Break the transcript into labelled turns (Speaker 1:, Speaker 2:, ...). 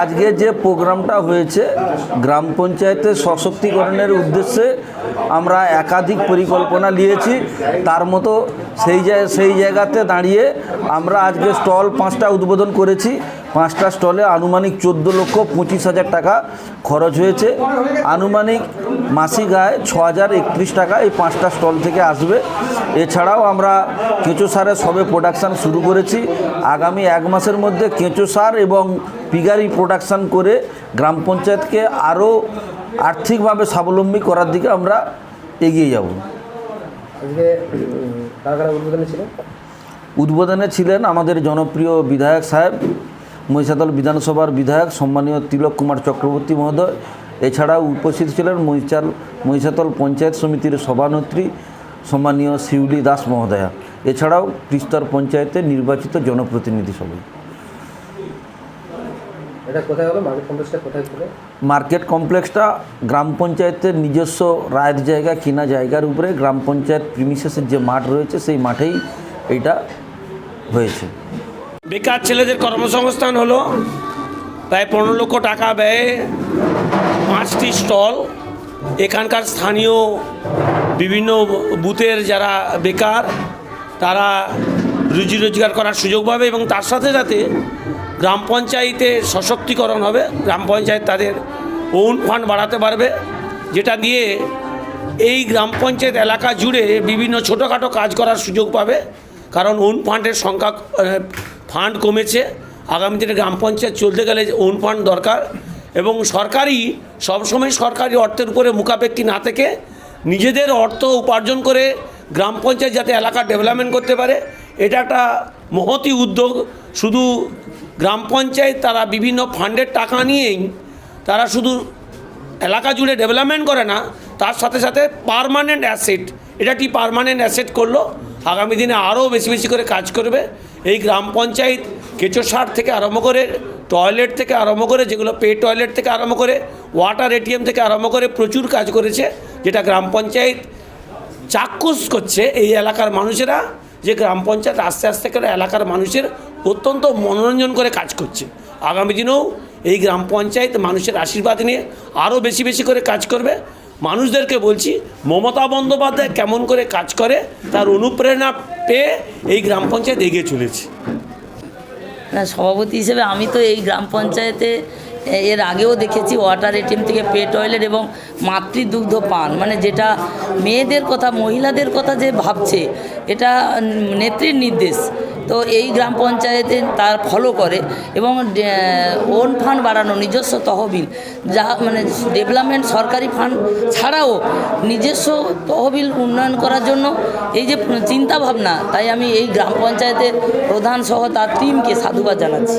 Speaker 1: আজকে যে প্রোগ্রামটা হয়েছে, গ্রাম পঞ্চায়েতের সশক্তিকরণের উদ্দেশ্যে আমরা একাধিক পরিকল্পনা নিয়েছি। তার মতো সেই সেই জায়গাতে দাঁড়িয়ে আমরা আজকে স্টল পাঁচটা উদ্বোধন করেছি। পাঁচটা স্টলে আনুমানিক চোদ্দ লক্ষ পঁচিশ হাজার টাকা খরচ হয়েছে। আনুমানিক মাসিক আয় ছ হাজার একত্রিশ টাকা এই পাঁচটা স্টল থেকে আসবে। এছাড়াও আমরা কেঁচো সারের সবে প্রোডাকশান শুরু করেছি। আগামী এক মাসের মধ্যে কেঁচো সার এবং পিগারি প্রোডাকশান করে গ্রাম পঞ্চায়েতকে আরও আর্থিকভাবে স্বাবলম্বী করার দিকে আমরা এগিয়ে যাব।
Speaker 2: উদ্বোধনে
Speaker 1: ছিলেন আমাদের জনপ্রিয় বিধায়ক সাহেব মহিষাদল বিধানসভার বিধায়ক সম্মানীয় তিলক কুমার চক্রবর্তী মহোদয় এছাড়াও উপস্থিত ছিলেন মহিষাল মহিষাতল পঞ্চায়েত সমিতির সভানেত্রী সম্মানীয় শিউলি দাস মহোদয়া। এছাড়াও তিস্তর পঞ্চায়েতে নির্বাচিত জনপ্রতিনিধি সবাই
Speaker 2: মার্কেট কমপ্লেক্সটা
Speaker 1: গ্রাম পঞ্চায়েতের নিজস্ব রায়ের জায়গা কিনা জায়গার উপরে গ্রাম পঞ্চায়েত প্রিমিসেসের যে মাঠ রয়েছে সেই মাঠেই এটা হয়েছে।
Speaker 3: বেকার ছেলেদের কর্মসংস্থান হলো, প্রায় পনেরো লক্ষ টাকা ব্যয়ে পাঁচটি স্টল, এখানকার স্থানীয় বিভিন্ন বুথের যারা বেকার, তারা রুজি রোজগার করার সুযোগ পাবে এবং তার সাথে সাথে গ্রাম পঞ্চায়েতে সশক্তিকরণ হবে। গ্রাম পঞ্চায়েত তাদের ওন ফান্ড বাড়াতে পারবে, যেটা দিয়ে এই গ্রাম পঞ্চায়েত এলাকা জুড়ে বিভিন্ন ছোটোখাটো কাজ করার সুযোগ পাবে। কারণ ওন ফান্ডের সংখ্যা ফান্ড কমেছে, আগামী দিনে গ্রাম পঞ্চায়েত চলতে গেলে ওন ফান্ড দরকার এবং সরকারি, সবসময় সরকারি অর্থের উপরে মুখাপেক্ষি না থেকে নিজেদের অর্থ উপার্জন করে গ্রাম পঞ্চায়েত যাতে এলাকা ডেভেলপমেন্ট করতে পারে, এটা একটা মহতি উদ্যোগ। শুধু গ্রাম পঞ্চায়েত তারা বিভিন্ন ফান্ডের টাকা নিয়েই তারা শুধু এলাকা জুড়ে ডেভেলপমেন্ট করে না, তার সাথে সাথে পারমানেন্ট অ্যাসেট এটা একটি পারমানেন্ট অ্যাসেট করল? আগামী দিনে আরও বেশি বেশি করে কাজ করবে। এই গ্রাম পঞ্চায়েত কেঁচো সার থেকে আরম্ভ করে টয়লেট থেকে আরম্ভ করে যেগুলো পে টয়লেট থেকে আরম্ভ করে ওয়াটার এটিএম থেকে আরম্ভ করে প্রচুর কাজ করেছে, যেটা গ্রাম পঞ্চায়েত চাক্ষুষ করছে এই এলাকার মানুষেরা, যে গ্রাম পঞ্চায়েত আস্তে আস্তে করে এলাকার মানুষের অত্যন্ত মনোরঞ্জন করে কাজ করছে। আগামী দিনেও এই গ্রাম পঞ্চায়েত মানুষের আশীর্বাদ নিয়ে আরও বেশি বেশি করে কাজ করবে। মানুষদেরকে বলছি, মমতা বন্দ্যোপাধ্যায় কেমন করে কাজ করে, তার অনুপ্রেরণা পেয়ে এই গ্রাম পঞ্চায়েত এগিয়ে চলেছে।
Speaker 4: না, সভাপতি হিসেবে আমি তো এই গ্রাম পঞ্চায়েতে এর আগেও দেখেছি ওয়াটার এটিএম থেকে পে টয়লেট এবং মাতৃদুগ্ধ পান। মানে যেটা মেয়েদের কথা, মহিলাদের কথা যে ভাবছে, এটা নেত্রীর নির্দেশ। তো এই গ্রাম পঞ্চায়েতে তার ফলো করে এবং ওন ফান্ড বাড়ানো, নিজস্ব তহবিল, যা মানে ডেভেলপমেন্ট সরকারি ফান্ড ছাড়াও নিজস্ব তহবিল উন্নয়ন করার জন্য এই যে চিন্তা ভাবনা তাই আমি এই গ্রাম পঞ্চায়েতের প্রধান সহ তার টিমকে সাধুবাদ জানাচ্ছি।